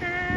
ค่ะ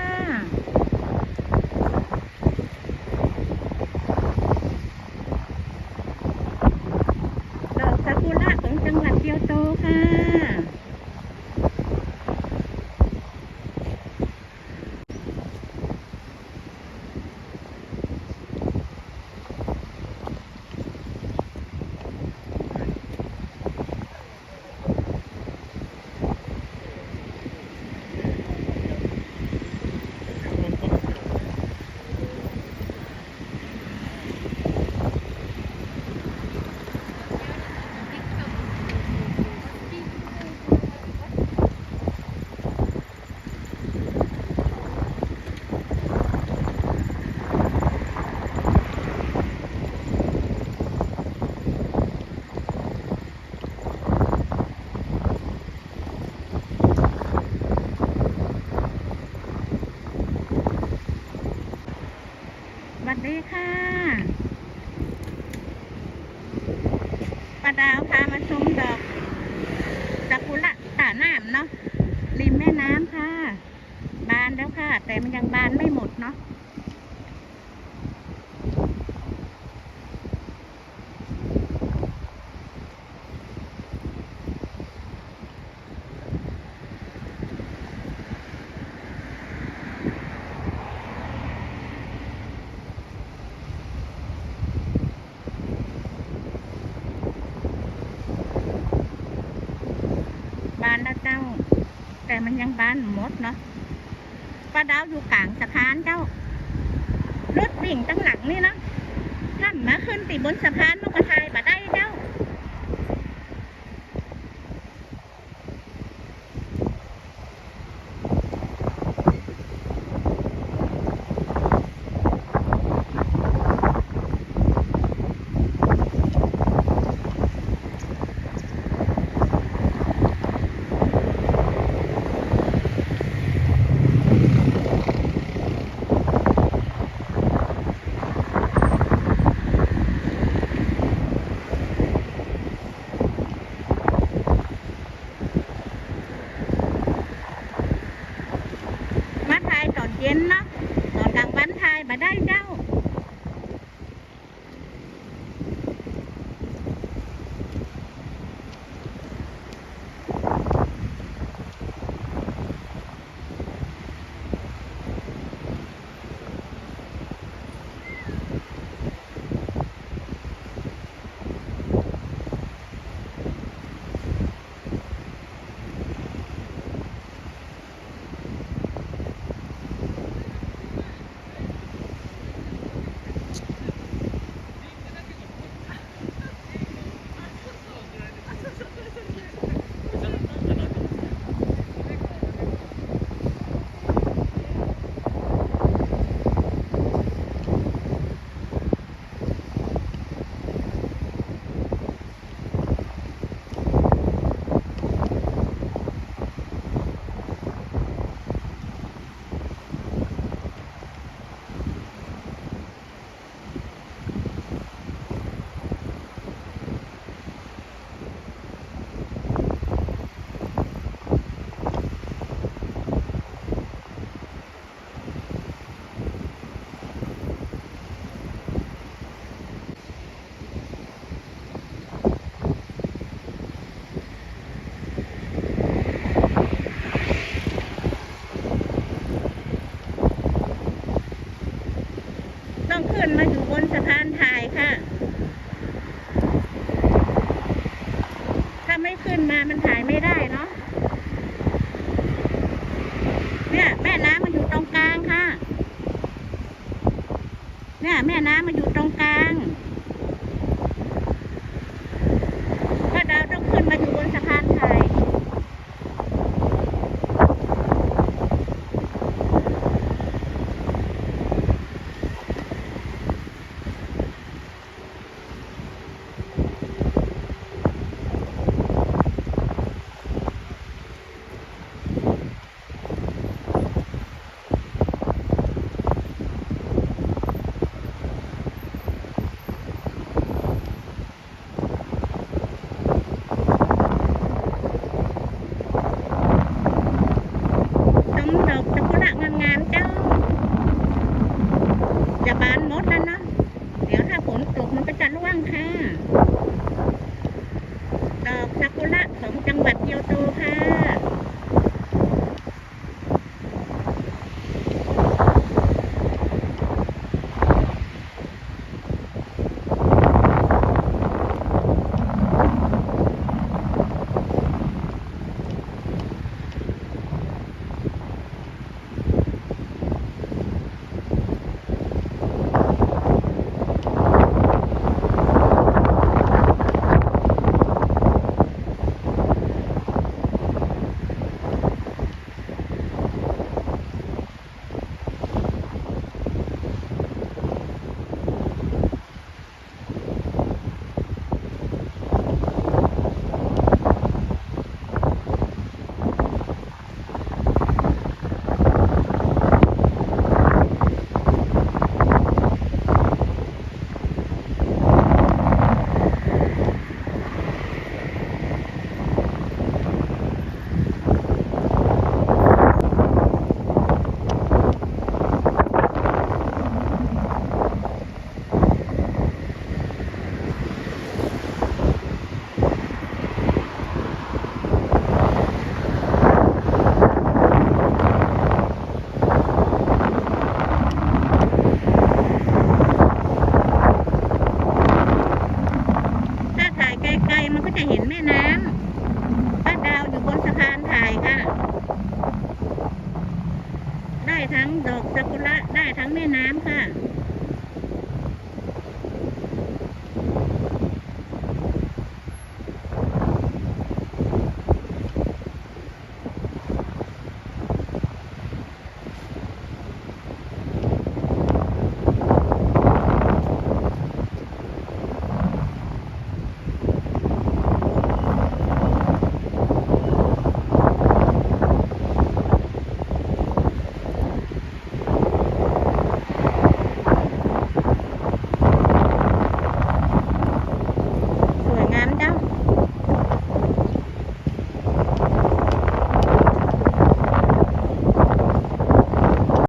วัสดีค่ะป้าดาวพามาชมดอกดากุระตาน้ำเนาะริมแม่น้ำค่ะ บานแล้วค่ะ แต่มันยังบานไม่หมดเนาะ บานแล้วเจ้า แต่ มันยังบานหมดเนาะป้าดาวอยู่กลางสะพานเจ้ารถวิ่งตั้งหลังนี่เนาะท่านมาขึ้นติบนสะพานมันก็ทายมาได้ ขึ้นมามันถ่ายไม่ได้เนาะเนี่ยแม่น้ำมันอยู่ตรงกลางค่ะเนี่ยแม่น้ำมันอยู่ตรงกลาง ทั้งดอกซากุระได้ทั้งแม่น้ำค่ะ